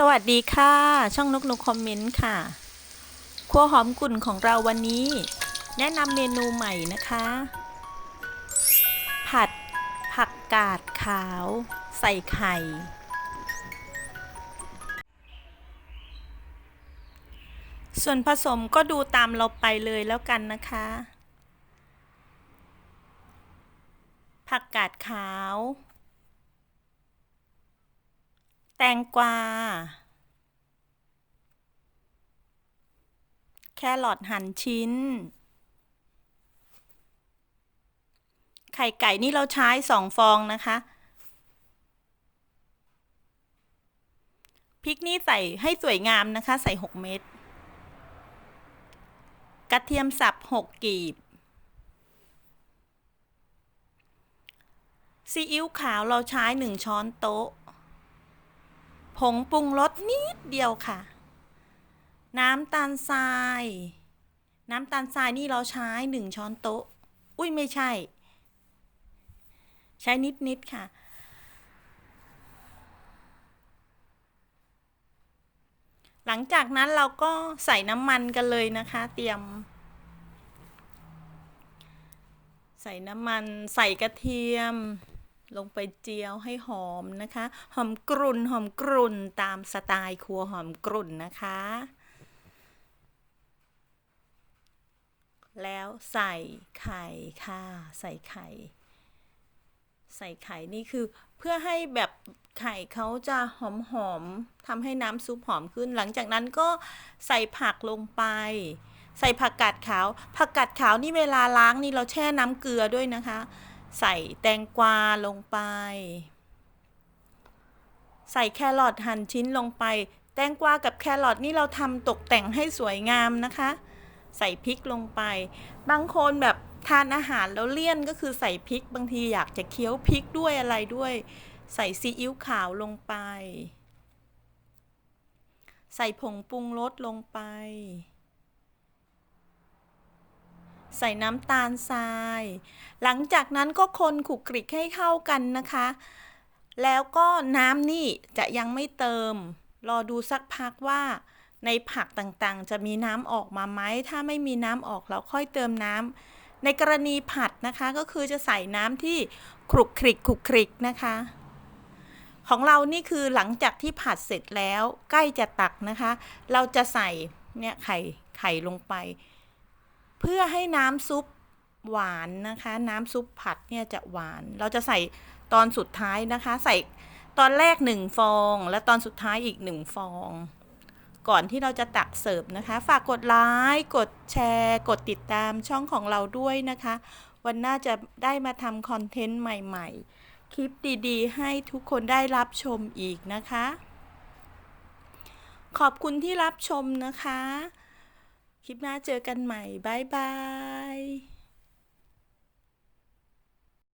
สวัสดีค่ะ ช่องนกนกคอมเมนต์ค่ะ ครัวหอมกลุ่นของเราวันนี้ แนะนำเมนูใหม่นะคะ ผัดผักกาดขาว ใส่ไข่ ส่วนผสมก็ดูตามเราไปเลยแล้วกันนะคะ ผักกาดขาว แตงกวา แครอทหั่นชิ้น ไข่ไก่นี่เราใช้สองฟองนะคะ พริกนี่ใส่ให้สวยงามนะคะ ใส่หกเม็ด กระเทียมสับหกกีบ ซีอิ๊วขาวเราใช้หนึ่งช้อนโต๊ะ ผงปรุงรสนิดเดียวค่ะ น้ำตาลทราย น้ำตาลทรายนี่เราใช้หนึ่งช้อนโต๊ะ อุ้ยไม่ใช่ ใช้นิดนิดค่ะ หลังจากนั้นเราก็ใส่น้ำมันกันเลยนะคะ เตรียม ใส่น้ำมันใส่กระเทียม ลงไปเจียวให้หอมนะคะ หอมกรุ่นหอมกรุ่นตามสไตล์ครัวหอมกรุ่นนะคะ แล้วใส่ไข่ค่ะ ใส่ไข่ ใส่ไข่นี่คือเพื่อให้แบบไข่เขาจะหอมหอมทำให้น้ำซุปหอมขึ้น หลังจากนั้นก็ใส่ผักลงไป ใส่ผักกาดขาว ผักกาดขาวนี่เวลาล้างนี่เราแช่น้ำเกลือด้วยนะคะ ใส่แตงกวาลงไป ใส่แครอทหั่นชิ้นลงไป แตงกวากับแครอทนี่เราทำตกแต่งให้สวยงามนะคะ ใส่พริกลงไป บางคนแบบทานอาหารแล้วเลี่ยนก็คือใส่พริก บางทีอยากจะเคี้ยวพริกด้วยอะไรด้วย ใส่ซีอิ๊วขาวลงไป ใส่ผงปรุงรสลงไป ใส่น้ำตาลทราย หลังจากนั้นก็คนขลุกคลิกให้เข้ากันนะคะ แล้วก็น้ำนี่จะยังไม่เติม รอดูสักพักว่าในผักต่างๆ จะมีน้ำออกมาไหม ถ้าไม่มีน้ำออกเราค่อยเติมน้ำ ในกรณีผัดนะคะก็คือจะใส่น้ำที่คลุกคลิกคลุกคลิกนะคะ ของเรานี่คือหลังจากที่ผัดเสร็จแล้วใกล้จะตักนะคะ เราจะใส่เนี่ยไข่ไข่ลงไป เพื่อให้น้ำซุปหวานนะคะ น้ำซุปผัดเนี่ยจะหวาน เราจะใส่ตอนสุดท้ายนะคะ ใส่ตอนแรกหนึ่งฟอง และตอนสุดท้ายอีกหนึ่งฟอง ก่อนที่เราจะตักเสิร์ฟนะคะ ฝากกดไลค์กดแชร์ กดติดตามช่องของเราด้วยนะคะ วันหน้าจะได้มาทำคอนเทนต์ใหม่ ๆ คลิปดีๆ ให้ทุกคนได้รับชมอีกนะคะ ขอบคุณที่รับชมนะคะ คลิปหน้าเจอกันใหม่ บ๊ายบาย